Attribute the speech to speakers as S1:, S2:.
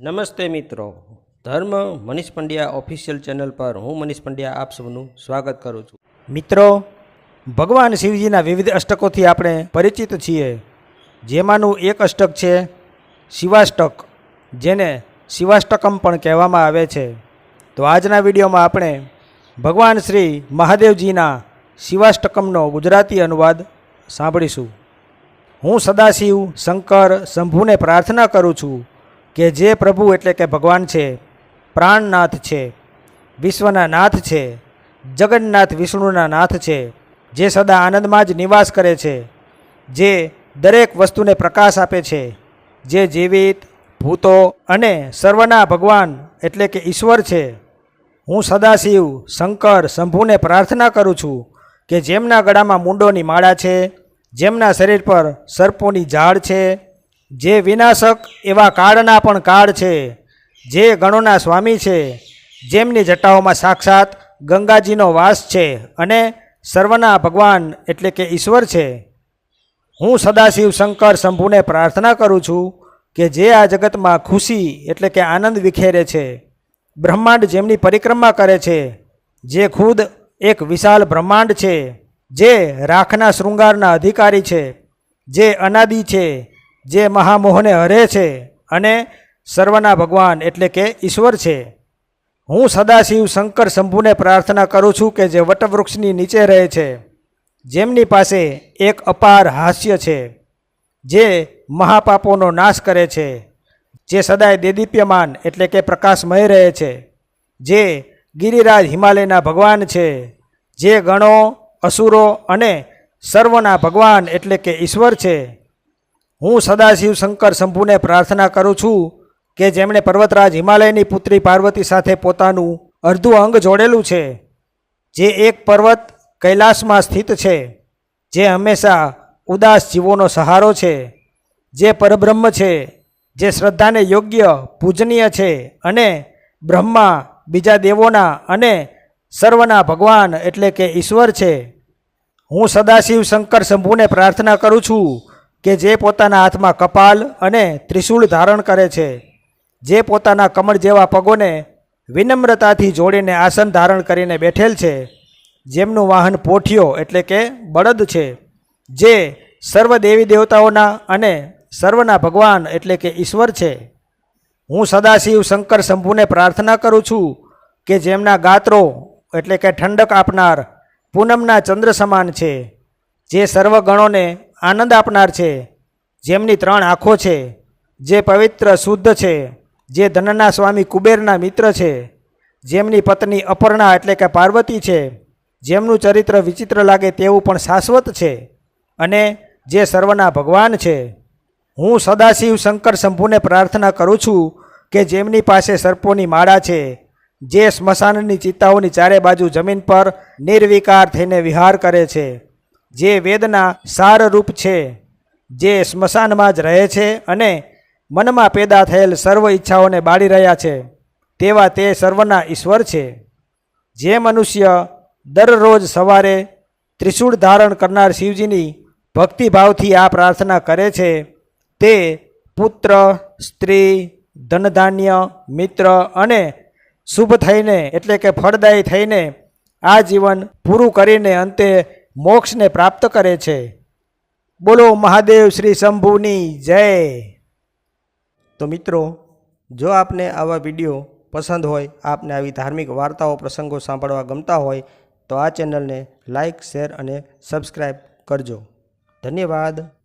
S1: નમસ્તે મિત્રો. ધર્મ મનીષ પંડ્યા ઓફિશિયલ ચેનલ પર હું મનીષ પંડ્યા આપ સૌનું સ્વાગત કરું છું.
S2: મિત્રો, ભગવાન શિવજીના વિવિધ અષ્ટકોથી આપણે પરિચિત છીએ. જેમાંનું એક અષ્ટક છે શિવાષ્ટક, જેને શિવાષ્ટકમ પણ કહેવામાં આવે છે. તો આજના વિડીયોમાં આપણે ભગવાન શ્રી મહાદેવજીના શિવાષ્ટકમનો ગુજરાતી અનુવાદ સાંભળીશું. હું સદાશિવ શંકર શંભુને પ્રાર્થના કરું છું કે જે પ્રભુ એટલે કે ભગવાન છે, પ્રાણનાથ છે, વિશ્વના નાથ છે, જગન્નાથ વિષ્ણુના નાથ છે, જે સદા આનંદમાં જ નિવાસ કરે છે, જે દરેક વસ્તુને પ્રકાશ આપે છે, જે જીવિત, ભૂતો અને સર્વના ભગવાન એટલે કે ઈશ્વર છે. હું સદાશિવ, શંકર, શંભુને પ્રાર્થના કરું છું કે જેમના ગળામાં મુંડોની માળા છે, જેમના શરીર પર સર્પોની ઝાડ છે જે વિનાશક એવા કાળના પણ કાળ છે, જે ગણોના સ્વામી છે, જેમની જટાઓમાં સાક્ષાત ગંગાજીનો વાસ છે અને સર્વના ભગવાન એટલે કે ઈશ્વર છે. હું સદાશિવ શંકર શંભુને પ્રાર્થના કરું છું કે જે આ જગતમાં ખુશી એટલે કે આનંદ વિખેરે છે, બ્રહ્માંડ જેમની પરિક્રમા કરે છે, જે ખુદ એક વિશાળ બ્રહ્માંડ છે, જે રાખના શૃંગારના અધિકારી છે, જે અનાદિ છે જે મહામોહને હરે છે અને સર્વના ભગવાન એટલે કે ઈશ્વર છે. હું સદાશિવ શંકર શંભુને પ્રાર્થના કરું છું કે જે વટવૃક્ષની નીચે રહે છે, જેમની પાસે એક અપાર હાસ્ય છે, જે મહાપાપોનો નાશ કરે છે, જે સદાય દેદીપ્યમાન એટલે કે પ્રકાશમય રહે છે, જે ગિરિરાજ હિમાલયના ભગવાન છે, જે ગણો, અસુરો અને સર્વના ભગવાન એટલે કે ઈશ્વર છે. હું સદાશિવ શંકર શંભુને પ્રાર્થના કરું છું કે જેમણે પર્વતરાજ હિમાલયની પુત્રી પાર્વતી સાથે પોતાનું અર્ધું અંગ જોડેલું છે, જે એક પર્વત કૈલાસમાં સ્થિત છે, જે હંમેશા ઉદાસ જીવોનો સહારો છે, જે પરબ્રહ્મ છે, જે શ્રદ્ધાને યોગ્ય પૂજનીય છે અને બ્રહ્મા બીજા દેવોના અને સર્વના ભગવાન એટલે કે ઈશ્વર છે. હું સદાશિવ શંકર શંભુને પ્રાર્થના કરું છું કે જે પોતાના હાથમાં કપાલ અને ત્રિશૂળ ધારણ કરે છે, જે પોતાના કમળ જેવા પગોને વિનમ્રતાથી જોડીને આસન ધારણ કરીને બેઠેલ છે, જેમનું વાહન પોઠિયો એટલે કે બળદ છે, જે સર્વ દેવી દેવતાઓના અને સર્વના ભગવાન એટલે કે ઈશ્વર છે. હું સદાશિવ શંકર શંભુને પ્રાર્થના કરું છું કે જેમના ગાત્રો એટલે કે ઠંડક આપનાર પૂનમના ચંદ્ર સમાન છે, જે સર્વ ગણોને આનંદ આપનાર છે. જેમની ત્રણ આંખો છે, જે પવિત્ર, શુદ્ધ છે, જે ધનના સ્વામી કુબેરના મિત્ર છે, જેમની પત્ની અપર્ણા એટલે કે પાર્વતી છે, જેમનું ચરિત્ર વિચિત્ર લાગે તેવું પણ શાશ્વત છે અને જે સર્વના ભગવાન છે. હું સદાશિવ શંકર શંભુને પ્રાર્થના કરું છું કે જેમની પાસે સર્પોની માળા છે, જે સ્મશાનની ચિત્તાઓની ચારે બાજુ જમીન પર નિર્વિકાર થઈને વિહાર કરે છે. જે વેદના સારરૂપ છે, જે સ્મશાનમાં જ રહે છે અને મનમાં પેદા થયેલ સર્વ ઈચ્છાઓને બાળી રહ્યા છે, તેવા તે સર્વના ઈશ્વર છે. જે મનુષ્ય દરરોજ સવારે ત્રિશૂળ ધારણ કરનાર શિવજીની ભક્તિભાવથી આ પ્રાર્થના કરે છે, તે પુત્ર, સ્ત્રી, ધનધાન્ય, મિત્ર અને શુભ થઈને એટલે કે ફળદાયી થઈને આ જીવન પૂરું કરીને અંતે મોક્ષને પ્રાપ્ત કરે છે. બોલો મહાદેવ શ્રી શંભુની જય.
S1: તો મિત્રો, જો આપને આવા વીડિયો પસંદ હોય, આપને આવી ધાર્મિક વાર્તાઓ, પ્રસંગો સાંભળવા ગમતા હોય, તો આ ચેનલને લાઈક, શેર અને સબસ્ક્રાઈબ કરજો. ધન્યવાદ.